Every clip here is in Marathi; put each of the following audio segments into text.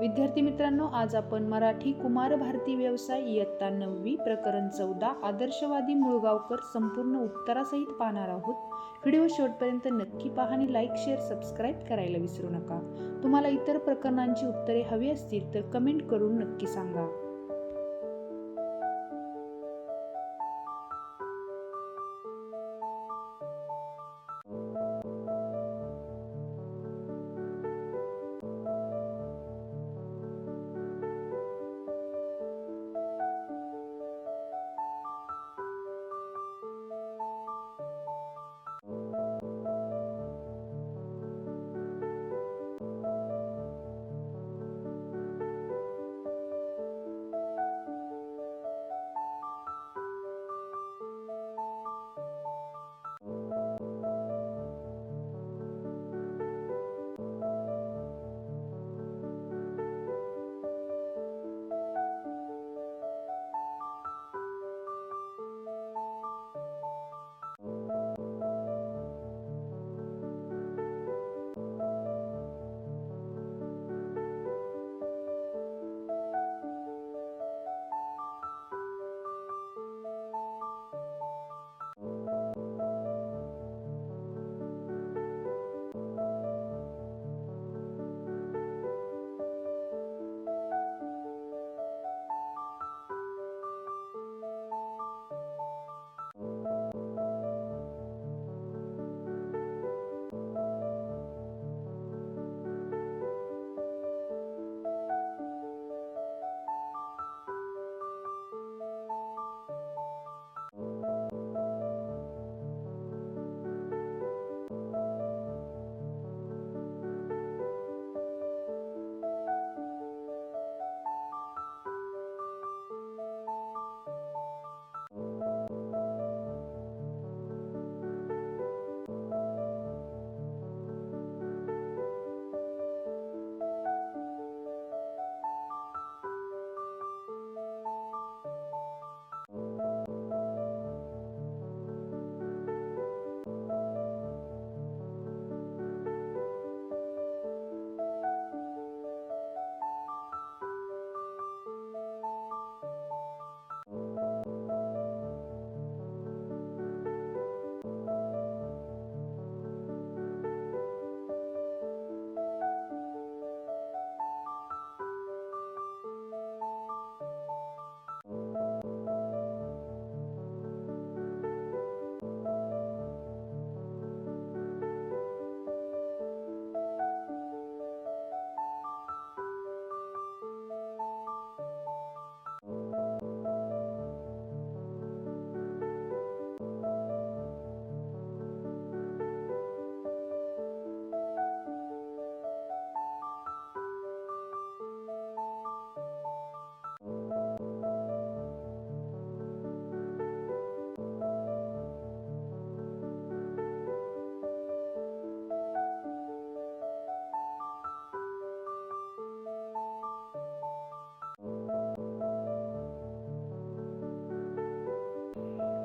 विद्यार्थी मित्रांनो आज आपण मराठी कुमार भारती व्यवसाय इयत्ता नववी प्रकरण चौदा आदर्शवादी मुळगावकर संपूर्ण उत्तरासहित पाहणार आहोत. व्हिडिओ शेवटपर्यंत नक्की पहा आणि लाईक शेअर सबस्क्राईब करायला विसरू नका. तुम्हाला इतर प्रकरणांची उत्तरे हवी असतील तर कमेंट करून नक्की सांगा.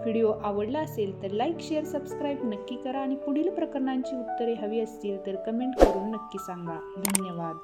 व्हिडिओ आवडला असेल तर लाईक शेअर सबस्क्राईब नक्की करा आणि पुढील प्रकरणांची उत्तरे हवी असतील तर कमेंट करून नक्की सांगा. धन्यवाद.